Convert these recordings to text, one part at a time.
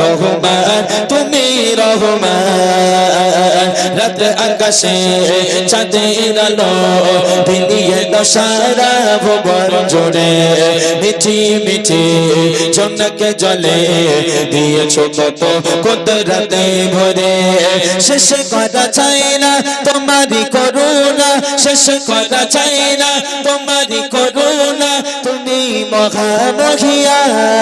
রহমান, তুমি রহমান রাত আকাশে চাঁদের দিলিয়ে দশারা ভুবন জোড়ে মিঠি মিঠি জলে কত রাতে ভরে। শেষ করা চাই না তোমারই করুণা, শেষ করা চাই না তোমারই করুণা, তুমি মহামহিয়ান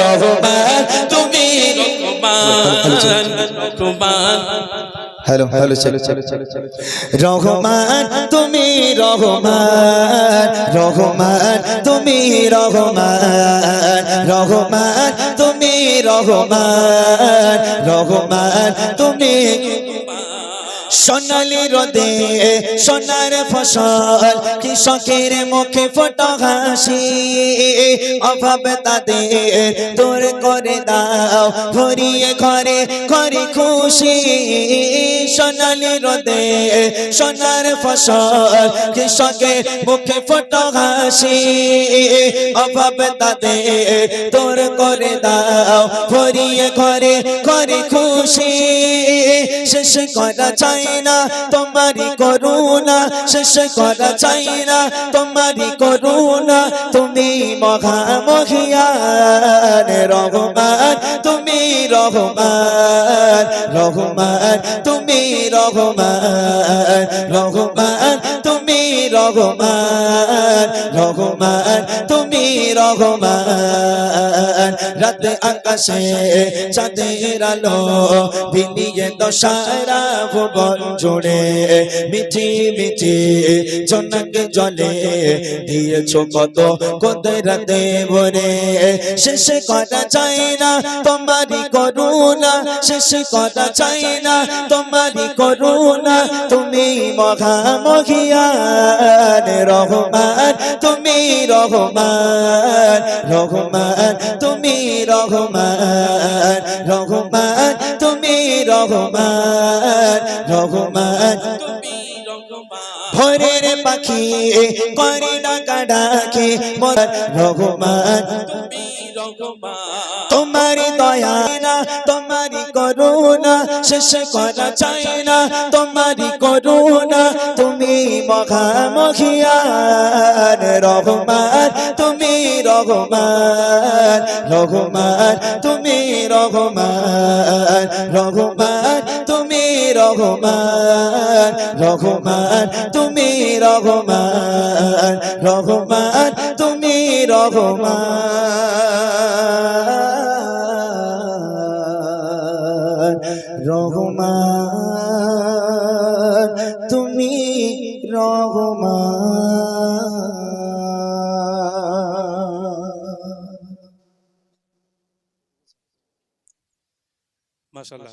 রহমান তুমি রহমান রহমান। হ্যালো হ্যালো চলো চলো চলো। চলো। রহমান তুমি রহমান রহমান তুমি রহমান রহমান তুমি রহমান রহমান তুমি সোনালি রোদে সোনার ফসল কৃষকের মুখে ফটো হাসি। অভাব তাদের তোর করে দাও, ভরিয়ে ঘরে করে খুশি। সোনালি রোদে সোনার ফসল কৃষকের মুখে ফটো হাসি। অভাব তাদের তোর করে দাও, ভরিয়ে ঘরে করে খুশি। শেষ করা চাই না তোমারই করুণা শেষ করা চাই না তোমারই করুণা, তুমি মহামহিয়ান রহমান, তুমি রহমান রহমান, তুমি রহমান রহমান, তুমি রহমান রহমান, তুমি রহমান। রাত আকাশে চাঁদের আলো বিলিয়ে দশারা ভুবন জুড়ে। মিঠি মিঠি জনক জলে দিয়েছ কত রাতে ভরে। শেষ করা চাই না, তোমারই করুণা। শেষ করা চাই না, তোমারই করুণা। তুমি মহামহিয়ান, রহমান। তুমি রহমান রহমান, তুমি রহমান রহমান, তুমি রহমান রহমান ভোরের পাখি করে ডাকা ডাকে রহমান তোমার দয়া না তোমারি করুণা, শেষ করা চাই না তোমারি করুণা তুমি মহামহিয়ান, রহমান, তুমি রহমান রহমান, তুমি রহমান রহমান, তুমি রহমান রহমান, তুমি রহমান রহমান, তুমি রহমান রহমান মাশাআল্লাহ।